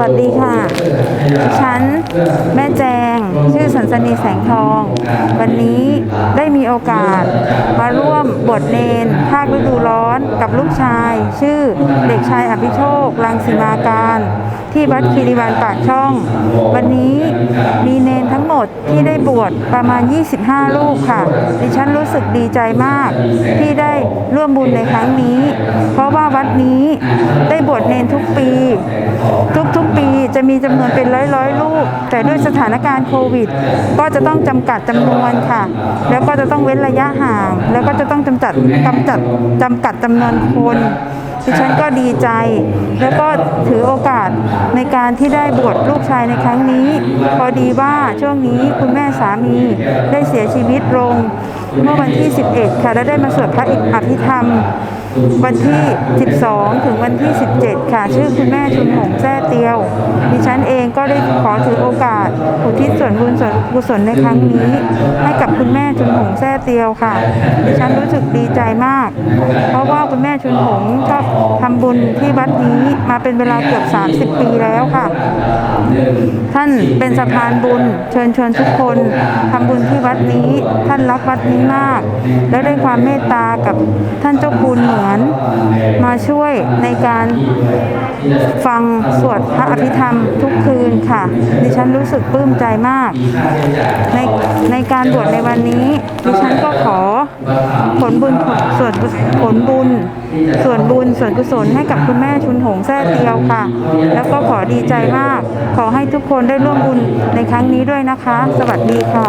วัสดีค่ะ ฉันแม่แจง ชื่อสันสนีแสงทอง วันนี้ได้มีโอกาสมาร่วมบวชเนนภาคฤดูร้อนกับลูกชาย ชื่อเด็กชายอภิโชคลังสีมาการ ที่วัดคีรีวานปากช่อง วันนี้มีเนนทั้งหมดที่ได้บวชประมาณ 25 ลูกค่ะ ดิฉันรู้สึกดีใจมาก ที่ได้ร่วมบุญในครั้งนี้ เพราะว่าวัดนี้ได้บวชเนนทุกปี มีจำนวนเป็นร้อยร้อยลูก แต่ด้วยสถานการณ์โควิด ก็จะต้องจำกัดจำนวนค่ะ แล้วก็จะต้องเว้นระยะห่าง แล้วก็จะต้องจำจัดกำจัดจำกัดจำนวนคนดิฉันก็ดีใจ แล้วก็ถือโอกาสในการที่ได้บวชลูกชายในครั้งนี้ พอดีว่าช่วงนี้คุณแม่สามีได้เสียชีวิตลง เมื่อวันที่ 11 ค่ะและได้มาสวดพระอภิธรรม วันที่ 12 ถึงวันที่ 17 ค่ะ ชื่อคุณแม่ชุนหงแท้เตียว ดิฉันเองก็ได้ขอถือโอกาส อุทิศส่วนบุญส่วนกุศลในครั้งนี้ ให้กับคุณแม่ชุนหงแท้เตียวค่ะ ดิฉันรู้สึกดีใจมาก เพราะว่าคุณแม่ชุนหงชอบ บุญที่วัดนี้มาเป็นเวลาเกือบ 30 ปีแล้วค่ะ ท่านเป็นสะพานบุญ เชิญชวนทุกคนทำบุญที่วัดนี้ ท่านรักวัดนี้มาก และได้ความเมตตากับท่านเจ้าคุณเหมือน มาช่วยในการฟังสวดพระอภิธรรมทุกคืนค่ะ ดิฉันรู้สึกปลื้มใจมาก ในในการบวชในวันนี้ ดิฉันก็ขอผลบุญส่วนผลบุญ ส่วนบุญส่วนกุศลให้กับคุณแม่ชุนหงแท้เตียวค่ะ แล้วก็ขอดีใจมาก ขอให้ทุกคนได้ร่วมบุญในครั้งนี้ด้วยนะคะ สวัสดีค่ะ